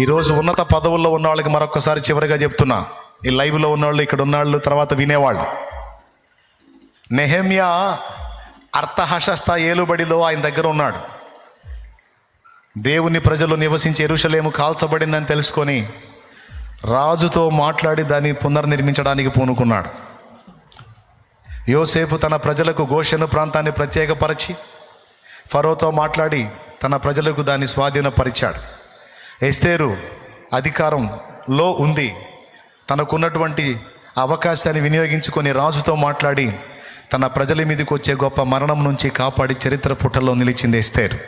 ఈరోజు ఉన్నత పదవుల్లో ఉన్న వాళ్ళకి మరొకసారి చివరిగా చెప్తున్నా. ఈ లైవ్లో ఉన్నవాళ్ళు ఇక్కడ ఉన్నవాళ్ళు తర్వాత వినేవాళ్ళు. నెహమ్యా అర్థహశస్త ఏలుబడిలో ఆయన దగ్గర ఉన్నాడు. దేవుని ప్రజలు నివసించే ఎరుషలేము కాల్చబడిందని తెలుసుకొని రాజుతో మాట్లాడి దాన్ని పునర్నిర్మించడానికి పూనుకున్నాడు. యోసేపు తన ప్రజలకు గోషెను ప్రాంతాన్ని ప్రత్యేకపరిచి ఫరోతో మాట్లాడి తన ప్రజలకు దాన్ని స్వాధీనపరిచాడు. ఎస్తేరు అధికారంలో ఉంది. తనకున్నటువంటి అవకాశాన్ని వినియోగించుకొని రాజుతో మాట్లాడి తన ప్రజల మీదకి వచ్చే గొప్ప మరణం నుంచి కాపాడి చరిత్ర పుటల్లో నిలిచింది ఎస్తేరు.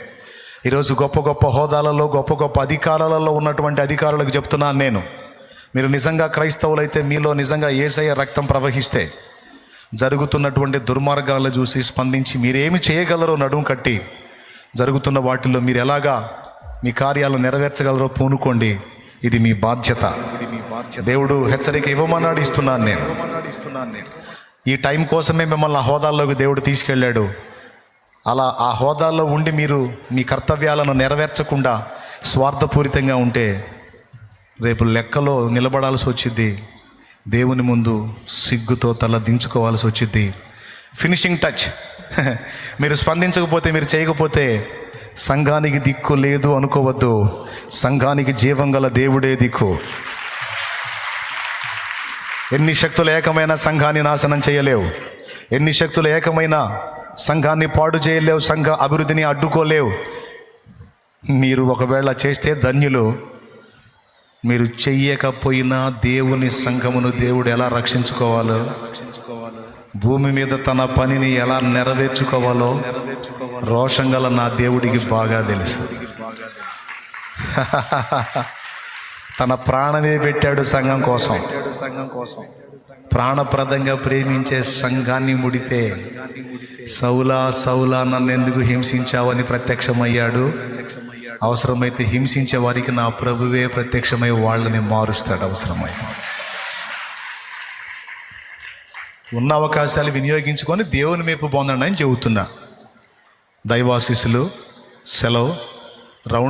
ఈరోజు గొప్ప గొప్ప హోదాలలో గొప్ప గొప్ప అధికారాలలో ఉన్నటువంటి అధికారులకు చెప్తున్నాను నేను. మీరు నిజంగా క్రైస్తవులైతే మీలో నిజంగా ఏసయ్య రక్తం ప్రవహిస్తే జరుగుతున్నటువంటి దుర్మార్గాలను చూసి స్పందించి మీరేమి చేయగలరో నడుము కట్టి జరుగుతున్న వాటిల్లో మీరు ఎలాగా మీ కార్యాలు నెరవేర్చగలరో పూనుకోండి. ఇది మీ బాధ్యత. దేవుడు హెచ్చరిక ఇవ్వమన్నాడు ఇస్తున్నాను నేను. ఈ టైం కోసమే మిమ్మల్ని హోదాల్లోకి దేవుడు తీసుకెళ్ళాడు. అలా ఆ హోదాల్లో ఉండి మీరు మీ కర్తవ్యాలను నెరవేర్చకుండా స్వార్థపూరితంగా ఉంటే రేపు లెక్కలో నిలబడాల్సి వచ్చింది దేవుని ముందు సిగ్గుతో తల దించుకోవాల్సి వచ్చింది ఫినిషింగ్ టచ్. మీరు స్పందించకపోతే మీరు చేయకపోతే సంఘానికి దిక్కు లేదు అనుకోవద్దు. సంఘానికి జీవం గల దేవుడే దిక్కు. ఎన్ని శక్తులు ఏకమైన సంఘాన్ని నాశనం చేయలేవు. ఎన్ని శక్తులు ఏకమైన సంఘాన్ని పాడు చేయలేవు సంఘ అభివృద్ధిని అడ్డుకోలేవు. మీరు ఒకవేళ చేస్తే ధన్యులు. మీరు చెయ్యకపోయినా దేవుని సంఘమును దేవుడు ఎలా రక్షించుకోవాలో? భూమి మీద తన పనిని ఎలా నెరవేర్చుకోవాలో రోషం గల నా దేవుడికి బాగా తెలుసు. తన ప్రాణమే పెట్టాడు సంఘం కోసం. ప్రాణప్రదంగా ప్రేమించే సంఘాన్ని ముడితే సౌలా సౌలా నన్ను ఎందుకు హింసించావని ప్రత్యక్షమయ్యాడు? అవసరమైతే హింసించే వారికి నా ప్రభువే ప్రత్యక్షమై వాళ్ళని మారుస్తాడు. అవసరమైతే ఉన్న అవకాశాలు వినియోగించుకొని దేవుని మేపు పొందండి అని చెబుతున్నా. దైవాశిస్సులు సెలవు రౌండ్